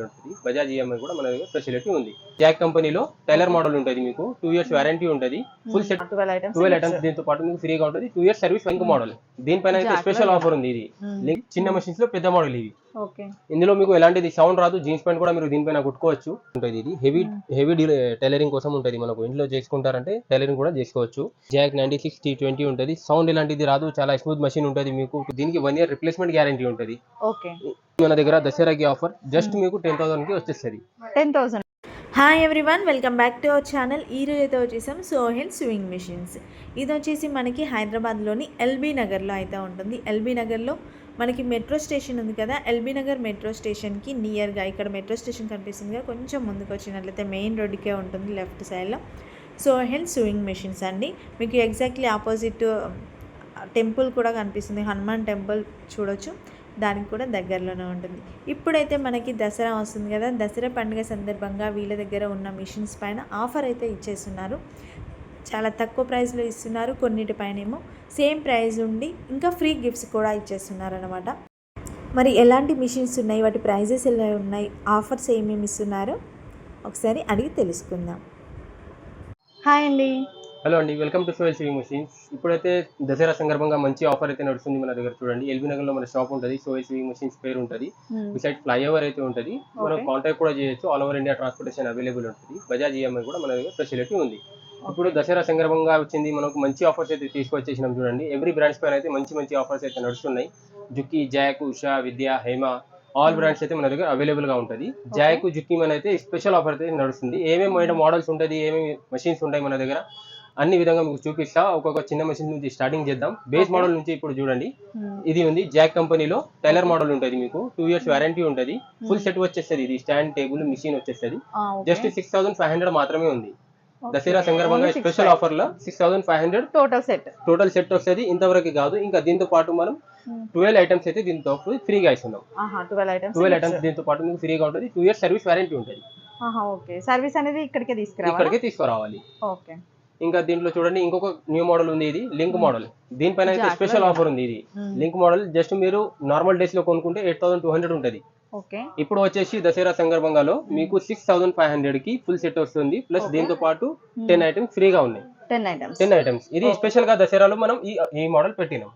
Available ఉంటుంది. Bajaj EMI కూడా మన దగ్గర ఫెసిలిటీ ఉంది. జాక్ కంపెనీలో టైలర్ మోడల్ ఉంటుంది మీకు. టూ ఇయర్స్ వారంటీ ఉంటుంది. ఫుల్ సెట్ ట్వెల్వ్ ఐటమ్స్ దీంతో పాటు మీకు ఫ్రీగా ఉంటుంది. టూ ఇయర్స్ సర్వీస్ ఇంకో మోడల్ దీనిపైన స్పెషల్ ఆఫర్ ఉంది ఇది. లింక్ చిన్న మషిన్స్లో పెద్ద మోడల్ ఓకే ఇందులో మీకు ఎలాంటిది సౌండ్ రాదు జీన్స్ ప్యాంట్ కూడా మీరు దీనిపైన కుట్టుకోవచ్చు. ఉంటుంది ఇది. హెవీ హెవీ టైలరింగ్ కోసం ఉంటుంది. మనకు ఇంట్లో చేసుకుంటారంటే టైలరింగ్ కూడా చేసుకోవచ్చు. Jack ninety six T twenty ఉంటుంది. సౌండ్ ఇలాంటిది రాదు. చాలా స్మూత్ మషిన్ ఉంటుంది మీకు. దీనికి వన్ ఇయర్ రిప్లేస్మెంట్ గ్యారంటీ ఉంటుంది. ఓకే. మన దగ్గర దసరాకి ఆఫర్ జస్ట్ మీకు టెన్ థౌసండ్కి వచ్చేస్తుంది. Ten thousand hi everyone welcome back to our channel ఈ రోజు అయితే వచ్చేసాం సోహెల్ స్వింగ్ మిషన్స్ ఇది వచ్చేసి మనకి హైదరాబాద్లోని ఎల్బీ నగర్లో అయితే ఉంటుంది. ఎల్బీ నగర్లో మనకి మెట్రో స్టేషన్ ఉంది కదా ఎల్బీ నగర్ మెట్రో స్టేషన్కి నియర్గా ఇక్కడ మెట్రో స్టేషన్ కనిపిస్తుంది కదా కొంచెం ముందుకు వచ్చినట్లయితే మెయిన్ రోడ్డుకే ఉంటుంది లెఫ్ట్ సైడ్లో. సో హెల్త్ స్వింగ్ మిషన్స్ అండి. మీకు ఎగ్జాక్ట్లీ ఆపోజిట్ టెంపుల్ కూడా కనిపిస్తుంది. హనుమాన్ టెంపుల్ చూడొచ్చు. దానికి కూడా దగ్గరలోనే ఉంటుంది. ఇప్పుడైతే మనకి దసరా వస్తుంది కదా దసరా పండుగ సందర్భంగా వీళ్ళ దగ్గర ఉన్న మిషన్స్ పైన ఆఫర్ అయితే ఇచ్చేస్తున్నారు. చాలా తక్కువ ప్రైస్లో ఇస్తున్నారు కొన్నిటిపైనేమో సేమ్ ప్రైస్ ఉండి ఇంకా ఫ్రీ గిఫ్ట్స్ కూడా ఇచ్చేస్తున్నారు అనమాట మరి ఎలాంటి మిషన్స్ ఉన్నాయి? వాటి ప్రైజెస్ ఎలా ఉన్నాయి? ఆఫర్స్ ఏమేమి ఇస్తున్నారో? ఒకసారి అడిగి తెలుసుకుందాం. హాయ్ అండి. హలో అండి welcome to soyal sewing machines. ఇప్పుడైతే దసరా సందర్భంగా మంచి ఆఫర్ అయితే నడుస్తుంది మన దగ్గర చూడండి. ఎల్బీ నగర్లో మన షాప్ ఉంటుంది సోయల్ సివింగ్ మెషిన్స్ పేరు ఉంటుంది. బిసైడ్ ఫ్లైఓవర్ అయితే ఉంటుంది. మనం. కాంటాక్ట్ కూడా చేయొచ్చు. All over India transportation available ఉంటుంది. బజాజ్ ఈఎంఐ కూడా మన దగ్గర ఫెసిలిటీ ఉంది. ఇప్పుడు దసరా సందర్భంగా వచ్చింది. మనకు మంచి ఆఫర్స్ అయితే తీసుకొచ్చేసినాం చూడండి. ఎవ్రీ బ్రాండ్స్ పైన అయితే మంచి మంచి ఆఫర్స్ అయితే నడుస్తున్నాయి. Juki Jack Usha Vidya Hema all brands అయితే మన దగ్గర అవైలబుల్గా ఉంటుంది. జాక్ జుక్కి మన అయితే స్పెషల్ ఆఫర్ అయితే నడుస్తుంది. ఏమేమి మోడల్స్ ఉంటుంది ఏమేమి మషిన్స్ ఉంటాయి మన దగ్గర అన్ని విధంగా మీకు చూపిస్తా. ఒక్కొక్క చిన్న మెషిన్ నుంచి స్టార్టింగ్ చేద్దాం. బేస్. మోడల్ నుంచి ఇప్పుడు చూడండి. ఇది ఉంది జాక్ కంపెనీలో టైలర్ మోడల్ ఉంటుంది మీకు. టూ ఇయర్స్ వారంటీ ఉంటుంది. ఫుల్ సెట్ వచ్చేస్తుంది. ఇది స్టాండ్ టేబుల్ మిషన్ వచ్చేస్తుంది. Just six thousand five hundred మాత్రమే ఉంది. దసరా సందర్భంగా స్పెషల్ ఆఫర్లో six thousand five hundred total set total set వస్తుంది ఇంతవరకు కాదు. ఇంకా దీంతో పాటు మనం ట్వెల్వ్ ఐటమ్స్ అయితే దీంతో ఫ్రీగా ఇస్తున్నాం ట్వెల్వ్ ఐటమ్స్ దీంతో పాటు మీకు ఫ్రీగా ఉంటుంది. టూ ఇయర్స్ సర్వీస్ వారంటీ ఉంటుంది. ఓకే సర్వీస్ అనేది ఇక్కడికే తీసుకురావాలి? ఇక్కడికే తీసుకురావాలి. ఓకే ఇంకా దీంట్లో చూడండి ఇంకొక న్యూ మోడల్ ఉంది ఇది లింక్ మోడల్ దీనిపైన అయితే స్పెషల్ ఆఫర్ ఉంది ఇది. లింక్ మోడల్ జస్ట్ మీరు నార్మల్ డేస్లో కొనుక్కుంటే ఎయిట్ థౌసండ్ టూ హండ్రెడ్ ఉంటుంది. ఇప్పుడు వచ్చేసి దసరా సందర్భంగాలో మీకు సిక్స్ థౌసండ్ ఫైవ్ హండ్రెడ్కి ఫుల్ సెట్ వస్తుంది. ప్లస్. దీంతో పాటు టెన్ ఐటమ్స్ ఫ్రీగా ఉన్నాయి. టెన్ ఐటమ్స్ టెన్ ఐటమ్స్ ఇది. స్పెషల్గా దసరాలో మనం ఈ ఈ మోడల్ పెట్టినాం.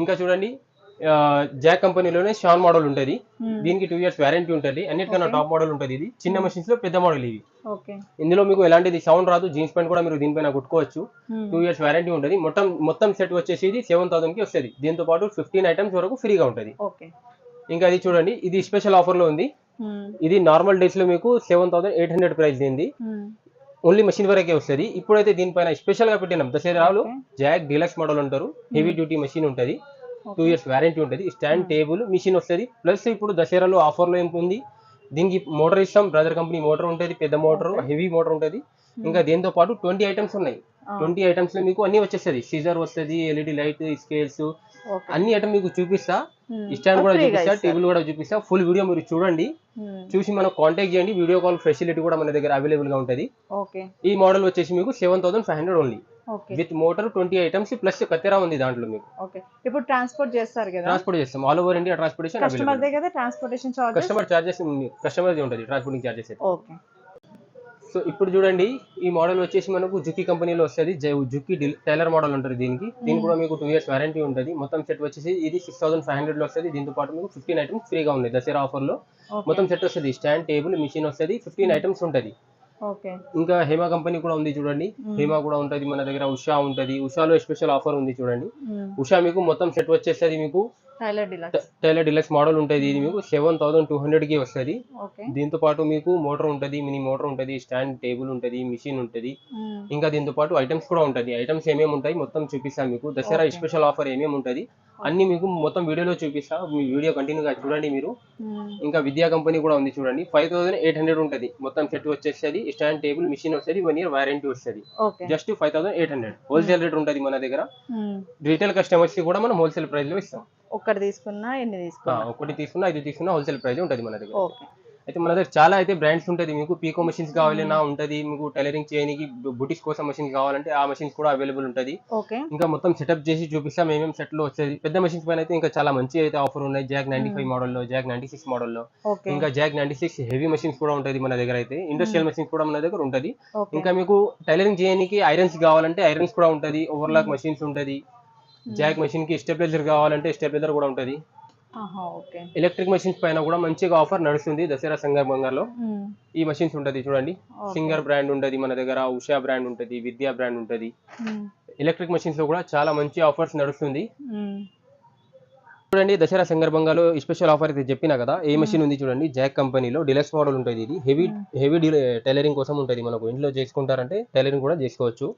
ఇంకా చూడండి జాక్ కంపెనీలోనే షాన్ మోడల్ ఉంటుంది. దీనికి టూ ఇయర్స్ వారంటీ ఉంటుంది. అన్నిటికన్నా. టాప్ మోడల్ ఉంటుంది ఇది. చిన్న మెషిన్స్లో పెద్ద మోడల్ ఓకే. ఇందులో మీకు ఎలాంటిది సౌండ్ రాదు జీన్స్ ప్యాంట్ కూడా మీరు దీనిపైన కుట్టుకోవచ్చు. టూ ఇయర్స్ వారంటీ ఉంటుంది. మొత్తం మొత్తం సెట్ వచ్చేసి ఇది సెవెన్ థౌసండ్కి వస్తుంది. దీంతో పాటు ఫిఫ్టీన్ ఐటమ్స్ వరకు ఫ్రీగా ఉంటుంది. ఇంకా ఇది చూడండి ఇది స్పెషల్ ఆఫర్లో ఉంది. ఇది నార్మల్ డేస్లో మీకు seven thousand eight hundred price దీనిది ఓన్లీ మెషిన్ వరకే వస్తుంది. ఇప్పుడైతే దీనిపైన స్పెషల్గా పెట్టినాం. దసరాలో జాక్ డీలక్స్ మోడల్ అంటారు. హెవీ డ్యూటీ మెషిన్ ఉంటుంది. టూ ఇయర్స్ వారంటీ ఉంటుంది. స్టాండ్ టేబుల్ మిషన్ వస్తుంది. ప్లస్ ఇప్పుడు దసరాలో ఆఫర్లో ఏం ఉంది దీనికి మోటార్ ఇస్తాం బ్రదర్ కంపెనీ మోటార్ ఉంటుంది పెద్ద మోటార్ హెవీ మోటార్ ఉంటుంది. ఇంకా దీంతో పాటు ట్వంటీ ఐటమ్స్ ఉన్నాయి. ట్వంటీ ఐటమ్స్లో మీకు అన్ని వచ్చేస్తుంది. సీజర్ వస్తుంది ఎల్ఈడి లైట్ స్కేల్స్ అన్ని ఐటమ్ మీకు చూపిస్తా. స్టాండ్ కూడా చూపిస్తా టేబుల్ కూడా చూపిస్తా. ఫుల్ వీడియో మీరు చూడండి. చూసి మనం కాంటాక్ట్ చేయండి. వీడియో కాల్ ఫెసిలిటీ కూడా మన దగ్గర అవైలబుల్గా ఉంటుంది. ఈ మోడల్ వచ్చేసి మీకు seven thousand five hundred only with motor twenty items plus కత్తెరా ఉంది దాంట్లో మీకు. ఓకే ఇప్పుడు ట్రాన్స్పోర్ట్ చేస్తారు కదా. ట్రాన్స్పోర్ట్ చేస్తాం. All over India transportation customer కదా transportation charges customer charges customer ఉంటుంది ట్రాన్స్పోర్టింగ్ చార్జెస్ ఓకే సో ఇప్పుడు చూడండి ఈ మోడల్ వచ్చేసి మనకు జుక్కి కంపెనీలో వస్తుంది. జుక్కి టైలర్ మోడల్ ఉంటుంది దీనికి. దీనికి కూడా మీకు టూ ఇయర్స్ వారంటీ ఉంటుంది. మొత్తం సెట్ వచ్చేసి ఇది సిక్స్ థౌసండ్ ఫైవ్ హండ్రెడ్లో వస్తుంది. దీంతో పాటు మీకు ఫిఫ్టీన్ ఐటమ్స్ ఫ్రీగా ఉన్నాయి దసరా ఆఫర్లో. మొత్తం సెట్ వస్తుంది. స్టాండ్ టేబుల్ మిషన్ వస్తుంది. ఫిఫ్టీన్ ఐటమ్స్ ఉంటుంది. ఇంకా హేమా కంపెనీ కూడా ఉంది చూడండి. హేమా కూడా ఉంటుంది మన దగ్గర ఉషా ఉంటుంది. ఉషాలో స్పెషల్ ఆఫర్ ఉంది చూడండి. ఉషా మీకు మొత్తం సెట్ వచ్చేస్తుంది మీకు టైలర్ డిలక్స్ మోడల్ ఉంటుంది. ఇది మీకు సెవెన్ థౌసండ్ టూ హండ్రెడ్కి వస్తుంది. దీంతో పాటు మీకు మోటార్ ఉంటుంది మినీ మోటార్ ఉంటుంది స్టాండ్ టేబుల్ ఉంటుంది మిషన్ ఉంటుంది. ఇంకా దీంతో పాటు ఐటమ్స్ కూడా ఉంటుంది. ఐటమ్స్ ఏమేమి ఉంటాయి మొత్తం చూపిస్తాను మీకు. దసరా. స్పెషల్ ఆఫర్ ఏమేమి ఉంటుంది? అన్ని మీకు మొత్తం వీడియోలో చూపిస్తా. మీ వీడియో కంటిన్యూగా చూడండి మీరు. ఇంకా విద్యా కంపెనీ కూడా ఉంది చూడండి. ఫైవ్ థౌసండ్ ఎయిట్ హండ్రెడ్ ఉంటుంది. మొత్తం సెట్ వచ్చేస్తుంది. స్టాండ్ టేబుల్ మిషన్ వస్తుంది. వన్ ఇయర్ వారంటీ వస్తుంది. Just five thousand eight hundred wholesale rate ఉంటుంది మన దగ్గర. రీటైల్ కస్టమర్స్కి కూడా మనం హోల్సేల్ ప్రైస్లో ఇస్తాం. ఒక్కటి తీసుకున్నా ఎన్ని తీసుకున్నా. ఒకటి తీసుకున్నా ఐదు తీసుకున్నా హోల్సేల్ ప్రైస్ ఉంటుంది మన దగ్గర. ఓకే. అయితే మన దగ్గర చాలా అయితే బ్రాండ్స్ ఉంటుంది. మీకు పీకో మెషిన్స్ కావాలన్నా ఉంటది. మీకు టైలరింగ్ చేయడానికి బుటిక్స్ కోసం మెషిన్స్ కావాలంటే ఆ మెషిన్స్ కూడా అవైలబుల్ ఉంటది. ఓకే. ఇంకా మొత్తం సెటప్ చేసి చూపిస్తాం ఏమేమి సెట్లో వచ్చేది. పెద్ద మెషిన్స్ పైన అయితే ఇంకా చాలా మంచి అయితే ఆఫర్ ఉన్నాయి. జాక్ నైన్టీ ఫైవ్ మోడల్లో జాక్ నైన్టీ సిక్స్ మోడల్లో ఇంకా Jack ninety six heavy machines కూడా ఉంటుంది మన దగ్గర అయితే. ఇండస్ట్రియల్ మెషిన్స్ కూడా మన దగ్గర ఉంటుంది. ఇంకా మీకు టైలరింగ్ చేయడానికి ఐరన్స్ కావాలంటే ఐరన్స్ కూడా ఉంటది. ఓవర్లాక్ మెషిన్స్ ఉంటది. జాక్ మెషిన్కి స్టెబిలైజర్ కావాలంటే స్టెబిలైజర్ కూడా ఉంటది ఎలక్ట్రిక్ మెషిన్స్ పైన కూడా మంచిగా ఆఫర్ నడుస్తుంది దసరా సందర్భంగా మ్మ్. ఈ మెషిన్స్ ఉంటది చూడండి. సింగర్ బ్రాండ్ ఉంటది మన దగ్గర ఉషా బ్రాండ్ ఉంటది విద్యా బ్రాండ్ ఉంటది. ఎలక్ట్రిక్ మెషిన్స్లో కూడా చాలా మంచి ఆఫర్స్ నడుస్తుంది. చూడండి దసరా సందర్భంగా స్పెషల్ ఆఫర్ అయితే చెప్పినా కదా ఏ మెషిన్ ఉంది చూడండి జాక్ కంపెనీలో డిలక్స్ మోడల్ ఉంటుంది ఇది. హెవీ హెవీ టైలరింగ్ కోసం ఉంటుంది మనకు. ఇంట్లో చేసుకుంటారంటే టైలరింగ్ కూడా చేసుకోవచ్చు.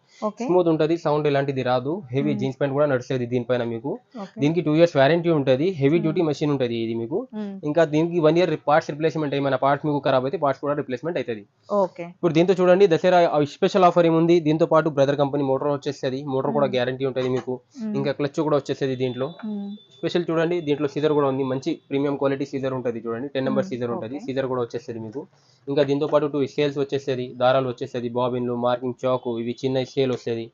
స్మూత్ ఉంటుంది సౌండ్ ఎలాంటిది రాదు. హెవీ జీన్స్ ప్యాంట్ కూడా నడుస్తుంది దీనిపైన మీకు. దీనికి టూ ఇయర్స్ వారంటీ ఉంటుంది. హెవీ డ్యూటీ మెషిన్ ఉంటుంది ఇది మీకు. ఇంకా దీనికి వన్ ఇయర్ పార్ట్స్ రిప్లేస్మెంట్ ఏమైనా పార్ట్స్ మీకు ఖరాబ్ అయితే పార్ట్స్ కూడా రిప్లేస్మెంట్ అవుతుంది ఇప్పుడు దీంతో చూడండి దసరా స్పెషల్ ఆఫర్ ఏముంది? దీంతో పాటు బ్రదర్ కంపెనీ మోటార్ వచ్చేస్తుంది. మోటార్ కూడా గ్యారంటీ ఉంటుంది మీకు. ఇంకా క్లచ్ కూడా వచ్చేస్తుంది దీంట్లో. స్పెషల్ చూడండి దీంట్లో సీజర్ కూడా ఉంది. మంచి ప్రీమియం క్వాలిటీ సీజర్ ఉంటుంది చూడండి. టెన్ నెంబర్ సీజర్ ఉంటుంది. సీజర్ కూడా వచ్చేస్తుంది మీకు. ఇంకా దీంతో పాటు టూ స్కేల్స్ వచ్చేస్తుంది. దారాలు వచ్చేస్తుంది. బాబిన్లు మార్కింగ్ చాకు ఇవి చిన్న స్కేల్ వస్తుంది.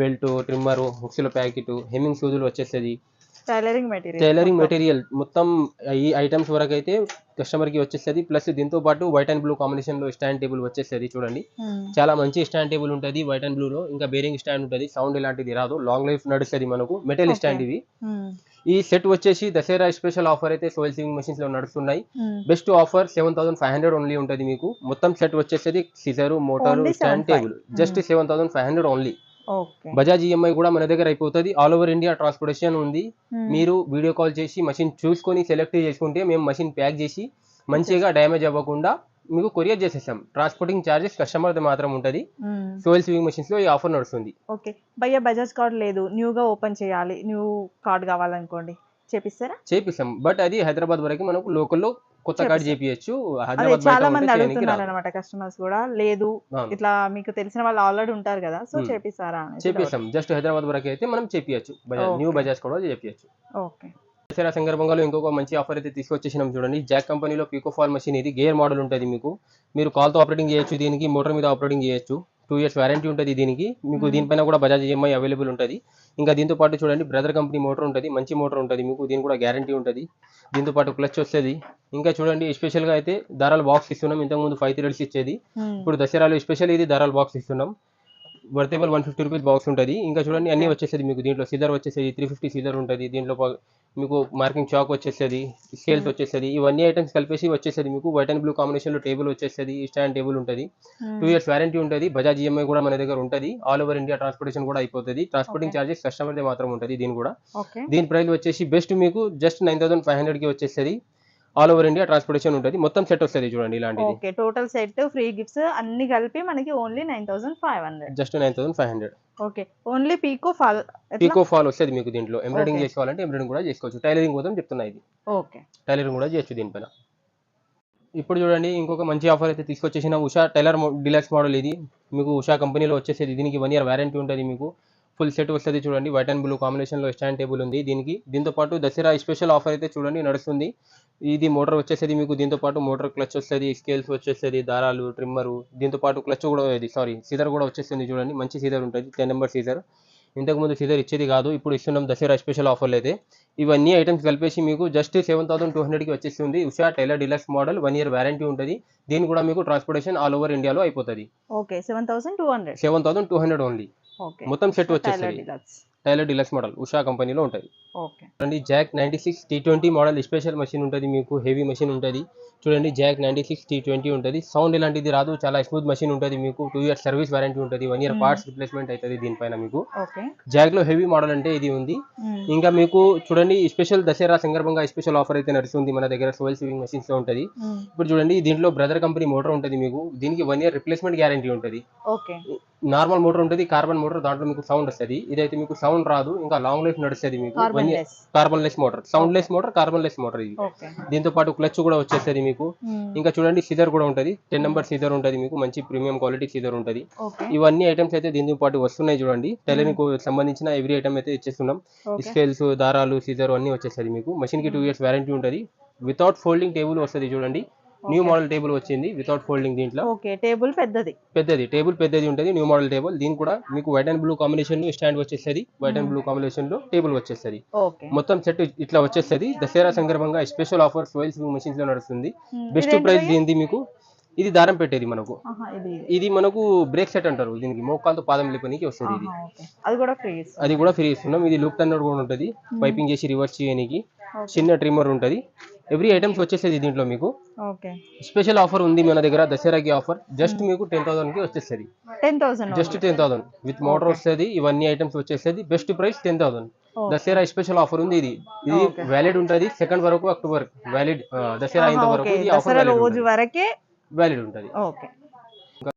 బెల్ట్ ట్రిమ్మర్ హుక్స్ల ప్యాకెట్ హెమ్మింగ్ సూదులు వచ్చేస్తుంది. Tailoring material. Tailoring material. మొత్తం ఈ ఐటమ్స్ వరకు అయితే కస్టమర్కి వచ్చేస్తుంది. ప్లస్ దీంతో పాటు వైట్ అండ్ బ్లూ కాంబినేషన్లో స్టాండ్ టేబుల్ వచ్చేస్తుంది చూడండి. చాలా మంచి స్టాండ్ టేబుల్ ఉంటుంది వైట్ అండ్ బ్లూ లో. ఇంకా బేరింగ్ స్టాండ్ ఉంటుంది. సౌండ్ ఇలాంటిది రాదు. లాంగ్ లైఫ్ నడుస్తుంది మనకు. మెటల్. స్టాండ్ ఇవి. ఈ సెట్ వచ్చేసి దసరా స్పెషల్ ఆఫర్ అయితే సోయిల్ సింగింగ్ మెషిన్స్లో నడుస్తున్నాయి. Best offer seven thousand five hundred only ఉంటుంది మీకు. మొత్తం సెట్ వచ్చేసేది scissor motor stand 7,500. Table just seven thousand five hundred only Bajaj EMI కూడా మన దగ్గర అయిపోతుంది. ఆల్ ఓవర్ ఇండియా ట్రాన్స్పోర్టేషన్ ఉంది. మీరు వీడియో కాల్ చేసి మషిన్ చూసుకొని సెలెక్ట్ చేసుకుంటే మేము మషిన్ ప్యాక్ చేసి మంచిగా డ్యామేజ్ అవ్వకుండా మీకు కొరియర్ చేసేస్తాం. ట్రాన్స్పోర్టింగ్ ఛార్జెస్ కస్టమర్ మాత్రం ఉంటుంది. సోయిల్ స్వింగ్ మెషిన్స్లో ఈ ఆఫర్ నడుస్తుంది. ఓకే భయ్య బజాజ్ కార్డ్ లేదు. న్యూగా ఓపెన్ చేయాలి. న్యూ కార్డ్ కావాలనుకోండి. చేపిస్తారా? చేపిస్తాం. బట్ అది హైదరాబాద్ వరకు మనకు లోకల్లో కొత్త కార్డ్ చేపియచ్చు. అదే హైదరాబాద్ చాలా మంది అడుగుతున్నారు. అనమాట కస్టమర్స్ కూడా. లేదు. ఇట్లా మీకు తెలిసిన వాళ్ళు ఆల్రెడీ ఉంటారు కదా సో. చేపిస్తారా చేపిస్తాం. జస్ట్ హైదరాబాద్ వరకు అయితే మనం చేపియచ్చు. బజాజ్ న్యూ. బజాజ్ కూడా చేపియచ్చు. doubt. ఓకే. దసరా సందర్భంగా ఇంకొక మంచి ఆఫర్ అయితే తీసుకొచ్చేసినాం చూడండి. జాక్ కంపెనీలో పీకో ఫాల్ మెషిన్ ఇది గేర్ మోడల్ ఉంటుంది మీకు. మీరు కాల్తో ఆపరేటింగ్ చేయొచ్చు దీనికి మోటార్ మీద ఆపరేటింగ్ చేయొచ్చు. టూ ఇయర్స్ వారంటీ ఉంటుంది దీనికి. మీకు. దీనిపైన కూడా బజాజ్ ఈఎంఐ అవైలబుల్ ఉంటుంది. ఇంకా దీంతో పాటు చూడండి బ్రదర్ కంపెనీ మోటార్ ఉంటుంది మంచి మోటార్ ఉంటుంది మీకు దీని కూడా గ్యారంటీ ఉంటుంది. దీంతో పాటు క్లచ్ వస్తుంది. ఇంకా చూడండి స్పెషల్గా అయితే దారాల బాక్స్ ఇస్తున్నాం. ఇంతకుముందు ఫైవ్ థ్రెడ్స్ ఇచ్చేది. ఇప్పుడు దసరాలో స్పెషల్ ఇది దారాల బాక్స్ ఇస్తున్నాం. వర్తేబుల్ వన్ ఫిఫ్టీ రూపీస్ బాక్స్ ఉంటుంది. ఇంకా చూడండి అన్ని వచ్చేసేది మీకు దీంట్లో. సిజర్ వచ్చేసేది త్రీ ఫిఫ్టీ సిజర్ ఉంటుంది. దీంట్లో మీకు మార్కింగ్ చాక్ వచ్చేస్తుంది స్కేల్స్ వచ్చేస్తుంది. ఇవన్నీ ఐటమ్స్ కలిపేసి వచ్చేసేది మీకు. వైట్ అండ్ బ్లూ కాంబినేషన్లో టేబుల్ వచ్చేస్తుంది స్టాండ్ టేబుల్ ఉంటుంది. టూ ఇయర్స్ వారంటీ ఉంటుంది. బజాజ్ ఈఎంఐ కూడా మన దగ్గర ఉంటుంది. ఆల్ ఓవర్ ఇండియా ట్రాన్స్పోర్టేషన్ కూడా అయిపోతుంది. ట్రాన్స్పోర్టింగ్. చార్జెస్ కస్టమర్ దే మాత్రం ఉంటుంది దీని కూడా. దీని ప్రైస్ వచ్చేసి బెస్ట్ మీకు జస్ట్ నైన్ థౌసండ్ ఫైవ్ హండ్రెడ్కి వచ్చేస్తుంది. ఆల్ ఓవర్ ఇండియా ట్రాన్స్పోర్టేషన్ ఉంటుంది. మొత్తం సెట్ వస్తుంది చూడండి ఇలాంటిది. Okay total set free gifts అన్ని కలిపి మనకి only nine thousand five hundred. Just nine thousand five hundred. Okay only pico fall pico fall వస్తుంది మీకు దీంట్లో. ఎంబ్రాయిడింగ్. చేసుకోవాలంటే ఎంబ్రాయిడింగ్ కూడా చేసుకోవచ్చు. టైలరింగ్ కోసం చెప్తున్నా ఇది. ఓకే. టైలరింగ్ కూడా చేయొచ్చు దీనిపైన ఇప్పుడు చూడండి ఇంకొక మంచి ఆఫర్ అయితే తీసుకొచ్చేసిన ఉషా టైలర్ డిలక్స్ మోడల్ ఇది. మీకు ఉషా కంపెనీలో వచ్చేసేది. దీనికి వన్ ఇయర్ వారంటీ ఉంటుంది మీకు. ఫుల్ సెట్ వస్తుంది చూడండి. వైట్ అండ్ బ్లూ కాంబినేషన్లో స్టాండ్ టేబుల్ ఉంది. దీనికి దీంతో పాటు దసరా స్పెషల్ ఆఫర్ అయితే చూడండి నడుస్తుంది. ఇది మోటార్ వచ్చేసేది మీకు. దీంతో పాటు మోటార్ క్లచ్ వస్తుంది స్కేల్స్ వచ్చేస్తుంది దారాలు ట్రిమ్మరు దీంతో పాటు క్లచ్ కూడా ఇది సారీ సీజర్ కూడా వచ్చేస్తుంది చూడండి. మంచి సీజర్ ఉంటుంది. టెన్ నెంబర్ సీజర్ ఇంతకుముందు సీజర్ ఇచ్చేది కాదు. ఇప్పుడు ఇస్తున్నాం దసరా స్పెషల్ ఆఫర్లు అయితే. ఇవన్నీ ఐటమ్స్ కలిపేసి మీకు జస్ట్ సెవెన్ థౌసండ్ టూ హండ్రెడ్కి వచ్చేస్తుంది. Usha tailor deluxe model one year warranty ఉంటుంది. దీని కూడా మీకు ట్రాన్స్పోర్టేషన్ ఆల్ ఓవర్ ఇండియాలో అయిపోతుంది. Okay seven thousand two hundred seven thousand two hundred only మొత్తం సెట్ వచ్చేస్తుంది టైలర్ డిలక్స్ మోడల్ ఉషా కంపెనీలో ఉంటుంది. చూడండి Jack ninety six T twenty model special machine ఉంటుంది మీకు హెవీ మెషిన్ ఉంటుంది. చూడండి Jack ninety six T twenty ఉంటుంది. సౌండ్ ఇలాంటిది రాదు చాలా స్మూత్ మెషిన్ ఉంటుంది మీకు. టూ ఇయర్స్ సర్వీస్ వారంటీ ఉంటుంది one year Hmm. Parts replacement అవుతుంది దీనిపైన మీకు. జాక్లో హెవీ మోడల్ అంటే ఇది ఉంది. ఇంకా మీకు చూడండి స్పెషల్ దసరా సందర్భంగా స్పెషల్ ఆఫర్ అయితే నడుస్తుంది మన దగ్గర సోయిల్ సివింగ్ మెషిన్స్లో ఉంటుంది. ఇప్పుడు చూడండి దీంట్లో బ్రదర్ కంపెనీ మోటార్ ఉంటుంది మీకు. దీనికి వన్ ఇయర్ రిప్లేస్మెంట్ గ్యారంటీ ఉంటుంది. ఓకే. నార్మల్ మోటార్ ఉంటుంది కార్బన్ మోటార్ దాంట్లో మీకు సౌండ్ వస్తుంది. ఇదైతే మీకు సౌండ్ రాదు ఇంకా లాంగ్ లైఫ్ నడుస్తుంది మీకు. Carbon less motor sound less motor carbon less motor ఇది. దీంతో పాటు క్లచ్ కూడా వచ్చేస్తుంది మీకు. ఇంకా చూడండి సీజర్ కూడా ఉంటుంది. టెన్ నెంబర్ సీజర్ ఉంటుంది మీకు. మంచి ప్రీమియం క్వాలిటీ సీజర్ ఉంటుంది. ఇవన్నీ ఐటమ్స్ అయితే దీంతో పాటు వస్తున్నాయి చూడండి. టైలరింగ్కు సంబంధించిన ఎవ్రీ ఐటమ్ అయితే ఇచ్చేస్తున్నాం. స్కేల్స్ దారాలు సీజర్ అన్ని వచ్చేస్తుంది మీకు. మషిన్కి టూ ఇయర్స్ వారంటీ ఉంటుంది. వితౌట్ ఫోల్డింగ్ టేబుల్ వస్తుంది చూడండి. న్యూ మోడల్ టేబుల్ వచ్చింది వితౌట్ ఫోల్డింగ్ దీంట్లో. ఓకే టేబుల్ పెద్దది. పెద్దది టేబుల్ పెద్దది ఉంటుంది న్యూ మోడల్ టేబుల్ దీని కూడా మీకు వైట్ అండ్ బ్లూ కాంబినేషన్లో స్టాండ్ వచ్చేస్తుంది. వైట్ అండ్ బ్లూ కాంబినేషన్లో టేబుల్ వచ్చేస్తుంది. ఓకే మొత్తం సెట్ ఇట్లా వచ్చేస్తుంది. దసరా సందర్భంగా స్పెషల్ ఆఫర్ సోయిల్స్ మెషిన్స్లో నడుస్తుంది. బెస్ట్ ప్రైస్ దీనిది మీకు? ఇది దారం పెట్టేది మనకు. ఇది మనకు బ్రేక్ సెట్ అంటారు. దీనికి మోకాలతో పాదం లేపనికి వస్తుంది ఇది. అది కూడా ఫ్రీ అది కూడా ఫ్రీ ఇస్తున్నాం. ఇది లూప్ టన్నర్ కూడా ఉంటుంది. పైపింగ్ చేసి రివర్స్ చేయడానికి చిన్న ట్రిమ్మర్ ఉంటుంది. ఎవ్రీ ఐటమ్స్ వచ్చేసేది దీంట్లో మీకు. స్పెషల్ ఆఫర్ ఉంది మన దగ్గర దసరాకి ఆఫర్. జస్ట్ మీకు ten థౌసండ్కి thousand just ten thousand. With motor వస్తుంది ఇవన్నీ ఐటమ్స్ వచ్చేస్తుంది best price ten thousand. Dasara special offer ఉంది ఇది. ఇది వ్యాలిడ్ ఉంటుంది సెకండ్ వరకు అక్టోబర్. వ్యాలిడ్ దసరా అయిన వరకే వ్యాలిడ్ ఉంటుంది. ఓకే.